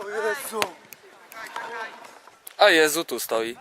O Jezu. A Jezu, tu stoi.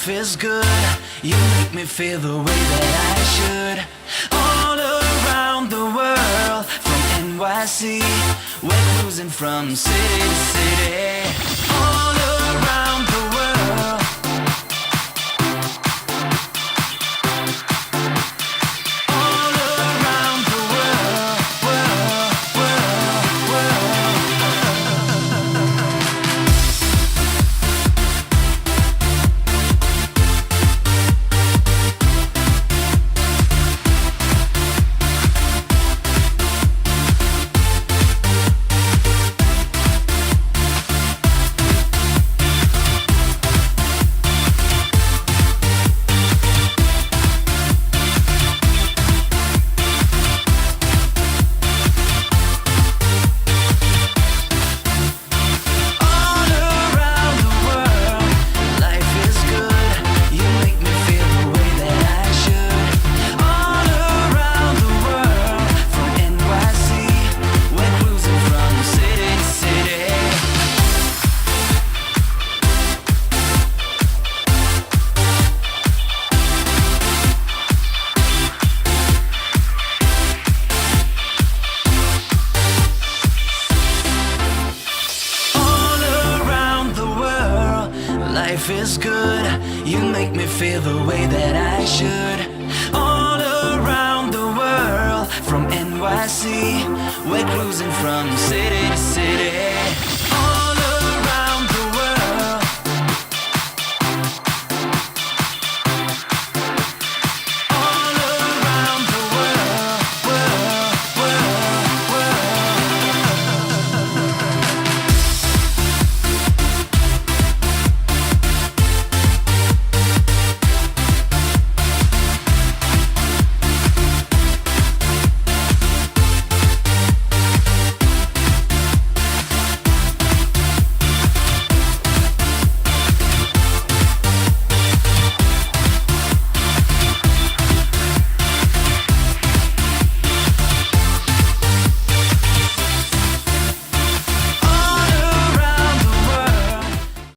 Life is good. You make me feel the way that I should. All around the world, from NYC, we're cruising from city to city. All life is good. You make me feel the way that I should. All around the world, from NYC, we're cruising from city to city.